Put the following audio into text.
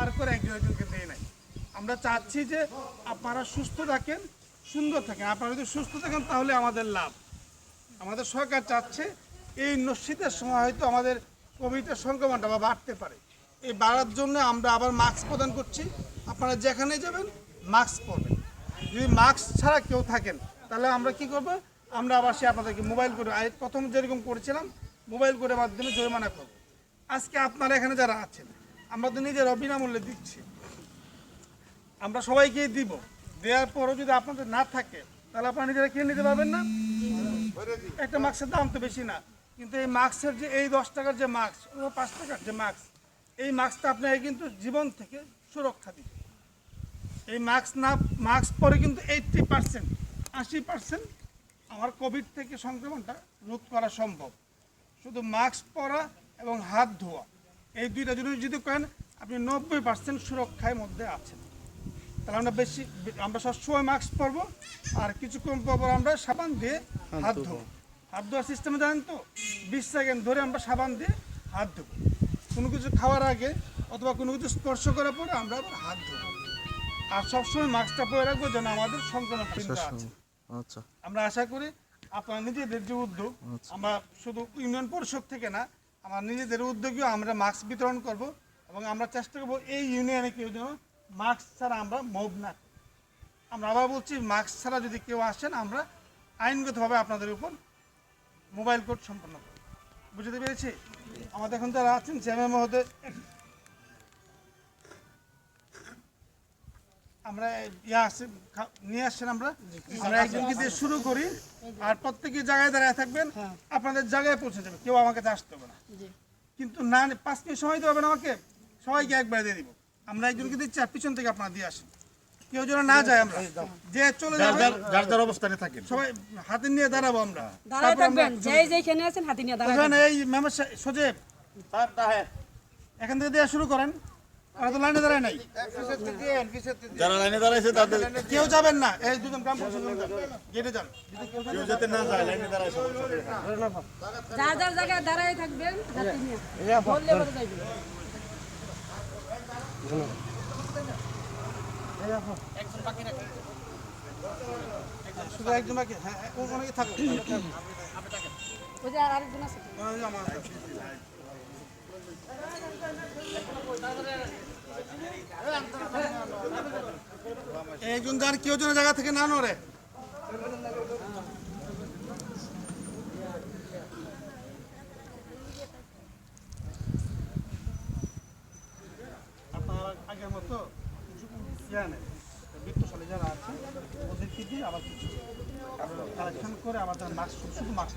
তারপরে একজন একজনকে দেয় নাই। আমরা চাচ্ছি যে আপনারা সুস্থ থাকেন, সুন্দর থাকেন। আপনারা যদি সুস্থ থাকেন, তাহলে আমাদের লাভ। আমাদের সরকার চাচ্ছে এই শীতের সময় হয়তো আমাদের কোভিডের সংক্রমণটা বা বাড়তে পারে। এই বাড়ার জন্য আমরা আবার মাস্ক প্রদান করছি। আপনারা যেখানে যাবেন মাস্ক পরবেন। যদি মাস্ক ছাড়া কেউ থাকেন, তাহলে আমরা কি করব? আমরা আবার সে আপনাদেরকে মোবাইল করে প্রথম যেরকম করেছিলাম মোবাইল করে মাধ্যমে জরিমানা করব। আজকে আপনারা এখানে যারা আছেন আমরা তো নিজের বিনামূল্যে দিচ্ছি। আমরা সবাইকেই দিব। দেওয়ার পরও যদি আপনাদের না থাকে, তাহলে আপনারা নিজেরা কিনে নিতে পারবেন না? একটা মাস্কের দাম তো বেশি না। কিন্তু এই মাস্কের যে, এই দশ টাকার যে মাস্ক পাঁচ টাকার যে মাস্ক, এই মাস্কটা আপনাকে কিন্তু জীবন থেকে সুরক্ষা দিবে। এই মাস্ক না, মাস্ক পরে কিন্তু এইটটি পার্সেন্ট, আশি পার্সেন্ট আমার কোভিড থেকে সংক্রমণটা রোধ করা সম্ভব। শুধু মাস্ক পরা এবং হাত ধোয়া। এই দুইটা জিনিস যদি করেন আপনি নব্বই পার্সেন্ট সুরক্ষার মধ্যে আছেন। তাহলে আমরা বেশি আমরা সবসময় মাস্ক পরবো আর কিছুক্ষণ পর আমরা সাবান দিয়ে হাত ধোবো। হাত ধোয়ার সিস্টেমে জানেন তো বিশ সেকেন্ড ধরে আমরা সাবান দিয়ে হাত ধোবো। কোনো কিছু খাওয়ার আগে অথবা কোনো কিছু স্পর্শ করার পরে আমরা হাত ধোবো। আর সবসময় মাস্কটা পরে রাখব যেন আমাদের সংক্রমণ চিন্তা আছে। আচ্ছা। আমরা আশা করি আপনারা নিজেদের যে উদ্যোগ আমরা শুধু ইউনিয়ন পরিষদ থেকে না আমার নিজেদের উদ্যোগেও আমরা মাস্ক বিতরণ করব এবং আমরা চেষ্টা করব এই ইউনিয়নে কেউ যেন মাস্ক ছাড়া আমরা মুভ না। আমরা আবার বলছি, মাস্ক ছাড়া যদি কেউ আসেন, আমরা আইনগতভাবে আপনাদের উপর মোবাইল কোড সম্পন্ন করব বুঝতে পেরেছি আমাদের এখন যারা আছেন, জ্যামে মহোদয় আমরা ইয়া আসছে নিয়ে আসছেন আমরা। আমরা একজনকে দিয়ে শুরু করি আর প্রত্যেকে জায়গায় দাঁড়ায় থাকবেন আপনাদের জায়গায় পৌঁছে যাবে কেউ আমাকে কাছে আসতে হবে না। কিন্তু না পাঁচ মিনিট সময় দিতে হবে না আমাকে সবাইকে একবারে দিয়ে দিব। আমরা একজনকে দিচ্ছি আর পিছন থেকে আপনারা দিয়ে আসেন। কেউ যেন না যায় আমরা যে চলে যাবে যার যার অবস্থানে থাকেন। সবাই হাতে নিয়ে দাঁড়াবো আমরা। দাঁড়ায় আমরা- থাকবেন যেই যেখানে আছেন হাতি নিয়ে দাঁড়ায় ওখানে এই মেম্বার সজেব এখান থেকে দেওয়া শুরু করেন। তো লাইনে দাঁড়ায় নাই। যারা লাইনে দাঁড়াইছে তাদের কেউ যাবেন না। এই দুজন গ্রাম গেটে যান। কেউ যাতে না যায় লাইনে দাঁড়ায় যার যার জায়গায় দাঁড়ায় থাকবেন হাতি নিয়ে বললে বলে যাইবেন শুধু একজন বাকি? হ্যাঁ অনেকে থাকো ওই যে আরেকজন আছে। অনেকে আমার আছে। একজন যার কেউ যেন জায়গা থেকে না নড়ে। আপনারা আগের মতো ইয়া নেই বৃত্তশালী যারা আছে ওদেরকে দিয়ে আবার কিছু কালেকশন করে তারা মাস্ক শুধু মাস্ক